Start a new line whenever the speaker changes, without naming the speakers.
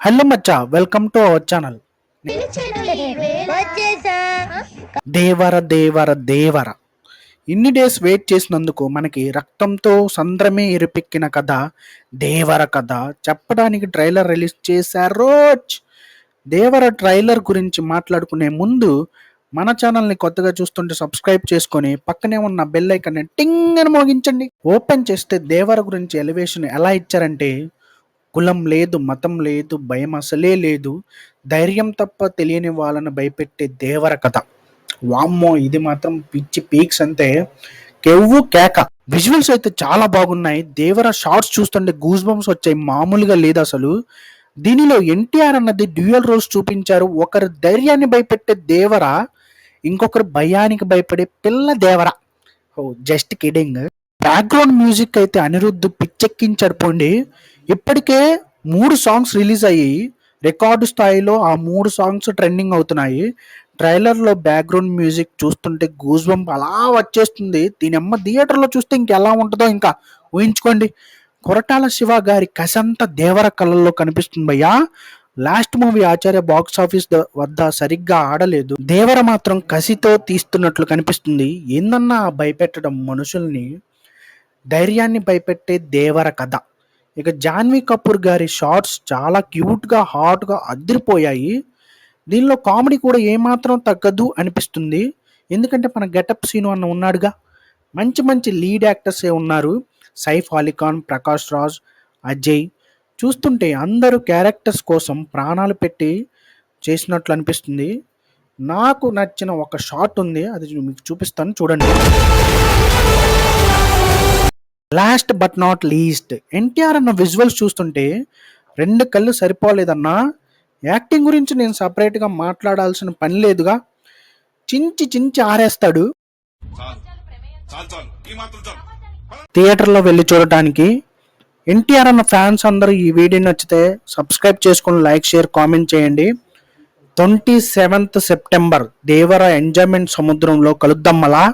Hello Maccha welcome to our channel Devara Devara Devara. ఇన్ని days wait చేసినందుకు మనకి రక్తంతో సంద్రమే ఇరిపెక్కిన కథ దేవర కథ. చెప్పడానికి ట్రైలర్ రిలీజ్ చేశారు దేవర ట్రైలర్ గురించి మాట్లాడుకునే ముందు మన ఛానల్ని కొత్తగా చూస్తుంటే సబ్స్క్రైబ్ చేసుకొని పక్కనే ఉన్న బెల్ ఐకాన్ని టింగ్ అని మోగించండి. ఓపెన్ చేస్తే దేవర గురించి ఎలివేషన్ ఎలా ఇచ్చారంటే కులం లేదు మతం లేదు భయం అసలే లేదు. ధైర్యం తప్ప తెలియని వాళ్ళని భయపెట్టే దేవర కథ. వామ్మో ఇది మాత్రం పిచ్చి పీక్స్ అంటే కెవ్వు కేక. విజువల్స్ అయితే చాలా బాగున్నాయి. దేవర షార్ట్స్ చూస్తుంటే గూస్ బంప్స్ వచ్చాయి. మామూలుగా లేదు అసలు. దీనిలో ఎన్టీఆర్ అన్నది డ్యూయల్ రోల్స్ చూపించారు. ఒకరు ధైర్యాన్ని భయపెట్టే దేవర ఇంకొకరు భయానికి భయపడే పిల్ల Devara. Oh just kidding. Background music అయితే అనిరుద్ధ్ పిచ్చెక్కించాడు పోండి. ఇప్పటికే మూడు సాంగ్స్ రిలీజ్ అయ్యి రికార్డు స్థాయిలో ఆ మూడు సాంగ్స్ ట్రెండింగ్ అవుతున్నాయి. ట్రైలర్లో బ్యాక్గ్రౌండ్ మ్యూజిక్ చూస్తుంటే గూజ్ బంప్ అలా వచ్చేస్తుంది. దీని అమ్మ థియేటర్లో చూస్తే ఇంకెలా ఉంటుందో ఇంకా ఊహించుకోండి. కొరటాల శివ గారి కసంత దేవర కళల్లో కనిపిస్తుంది భయ్యా. Last movie Acharya box office వద్ద సరిగ్గా ఆడలేదు. దేవర మాత్రం కసితో తీస్తున్నట్లు కనిపిస్తుంది. ఏందన్నా ఆ భయపెట్టడం మనుషుల్ని? ధైర్యాన్ని భయపెట్టే దేవర కథ. ఇక జాన్వీ కపూర్ గారి షార్ట్స్ చాలా క్యూట్గా హాట్గా అదిరిపోయాయి. దీనిలో కామెడీ కూడా ఏమాత్రం తగ్గదు అనిపిస్తుంది. ఎందుకంటే మన గెటప్ సీను అన్న ఉన్నాడుగా. మంచి మంచి లీడ్ యాక్టర్సే ఉన్నారు. సైఫ్ అలీఖాన్ ప్రకాష్ రాజ్ అజయ్. చూస్తుంటే అందరూ క్యారెక్టర్స్ కోసం ప్రాణాలు పెట్టి చేసినట్లు అనిపిస్తుంది. నాకు నచ్చిన ఒక షాట్ ఉంది. అది మీకు చూపిస్తాను. చూడండి. Last but not least NTR అన్న విజువల్స్ చూస్తుంటే రెండు కళ్ళు సరిపోలేదన్నా. యాక్టింగ్ గురించి నేను సపరేట్గా మాట్లాడాల్సిన పని లేదుగా. చించి చించి ఆరేస్తాడు. థియేటర్లో వెళ్ళి చూడటానికి ఎన్టీఆర్ అన్న ఫ్యాన్స్ అందరూ ఈ వీడియో నచ్చితే సబ్స్క్రైబ్ చేసుకుని లైక్ షేర్ కామెంట్ చేయండి. Twenty seventh September Devara enjoyment సముద్రంలో కలుద్దాం మళ్ళా.